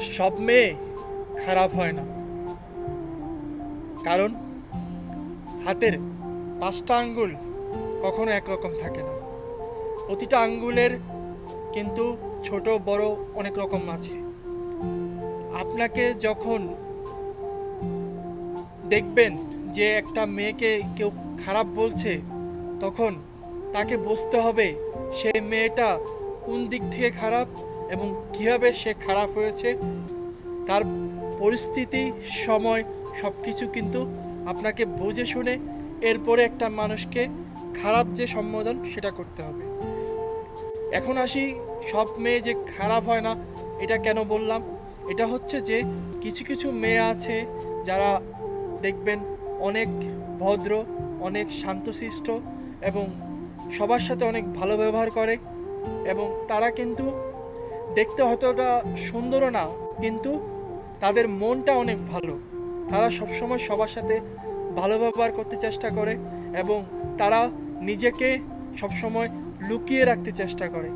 সব মেয়ে খারাপ হয় না। কারণ হাতের পাঁচটা আঙ্গুল কখনো একরকম থাকে না। প্রতিটা আঙ্গুলের কিন্তু ছোট, বড় অনেক রকম আছে। আপনাকে যখন দেখবেন যে একটা মেয়েকে কেউ খারাপ বলছে, তখন তাকে বুঝতে হবে সেই মেয়েটা কোন দিক থেকে খারাপ এবং কীভাবে সে খারাপ হয়েছে, তার পরিস্থিতি, সময় সব কিছু কিন্তু আপনাকে বুঝে শুনে এরপরে একটা মানুষকে খারাপ যে সম্বোধন, সেটা করতে হবে। এখন আসি, সব মেয়ে যে খারাপ হয় না, এটা কেন বললাম? এটা হচ্ছে যে কিছু কিছু মেয়ে আছে, যারা দেখবেন অনেক ভদ্র, অনেক শান্তশিষ্ট এবং সবার সাথে অনেক ভালো ব্যবহার করে এবং তারা কিন্তু দেখতে অতটা সুন্দরও না, কিন্তু তাদের মনটা অনেক ভালো। তারা সবসময় সবার সাথে ভালো ব্যবহার করতে চেষ্টা করে এবং তারা নিজেকে সবসময় লুকিয়ে রাখতে চেষ্টা করে।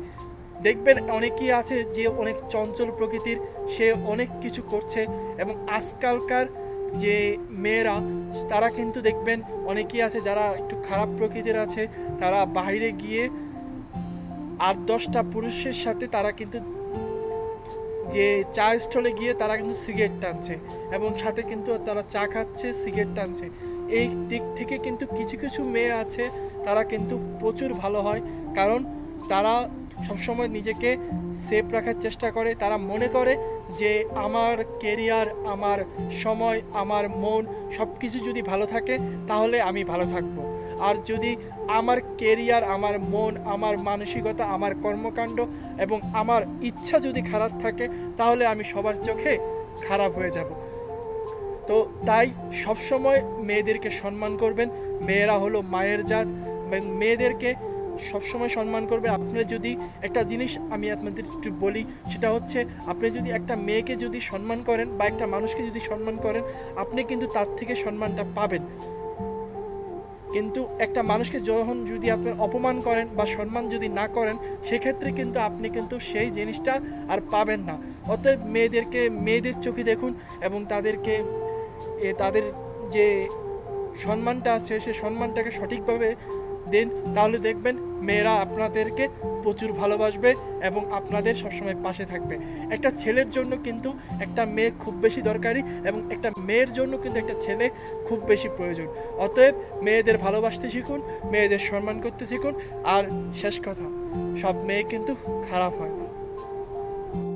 দেখবেন অনেকেই আছে যে অনেক চঞ্চল প্রকৃতির, সে অনেক কিছু করছে এবং আজকালকার যে মেয়েরা, তারা কিন্তু দেখবেন অনেকেই আছে যারা একটু খারাপ প্রকৃতির আছে, তারা বাইরে গিয়ে আট দশটা পুরুষের সাথে তারা কিন্তু যে চা স্টলে গিয়ে তারা কিন্তু সিগারেট টানছে এবং সাথে কিন্তু তারা চা খাচ্ছে, সিগারেট টানছে। এই দিক থেকে কিন্তু কিছু কিছু মেয়ে আছে, তারা কিন্তু প্রচুর ভালো হয়। কারণ তারা সবসময় নিজেকে সেফ রাখার চেষ্টা করে। তারা মনে করে যে আমার কেরিয়ার আমার সময়, আমার মন সব কিছু যদি ভালো থাকে, তাহলে আমি ভালো থাকব। আর যদি আমার কেরিয়ার আমার মন, আমার মানসিকতা, আমার কর্মকাণ্ড এবং আমার ইচ্ছা যদি খারাপ থাকে, তাহলে আমি সবার চোখে খারাপ হয়ে যাব। তো তাই সবসময় মেয়েদেরকে সম্মান করবেন। মেয়েরা হলো মায়ের জাত এবং মেয়েদেরকে সবসময় সম্মান করবে। আপনি যদি একটা জিনিস আমি আপনাদের একটু বলি, সেটা হচ্ছে আপনি যদি একটা মেয়েকে যদি সম্মান করেন বা একটা মানুষকে যদি সম্মান করেন, আপনি কিন্তু তার থেকে সম্মানটা পাবেন। কিন্তু একটা মানুষকে যখন যদি আপনার অপমান করেন বা সম্মান যদি না করেন, সেক্ষেত্রে কিন্তু আপনি কিন্তু সেই জিনিসটা আর পাবেন না। অতএব মেয়েদেরকে, মেয়েদের চোখে দেখুন এবং তাদেরকে তাদের যে সম্মানটা আছে সেই সম্মানটাকে সঠিকভাবে দিন, তাহলে দেখবেন মেয়েরা আপনাদেরকে প্রচুর ভালোবাসবে এবং আপনাদের সবসময় পাশে থাকবে। একটা ছেলের জন্য কিন্তু একটা মেয়ে খুব বেশি দরকারি এবং একটা মেয়ের জন্য কিন্তু একটা ছেলে খুব বেশি প্রয়োজন। অতএব মেয়েদের ভালোবাসতে শিখুন, মেয়েদের সম্মান করতে শিখুন, আর শেষ কথা, সব মেয়ে কিন্তু খারাপ হয় না।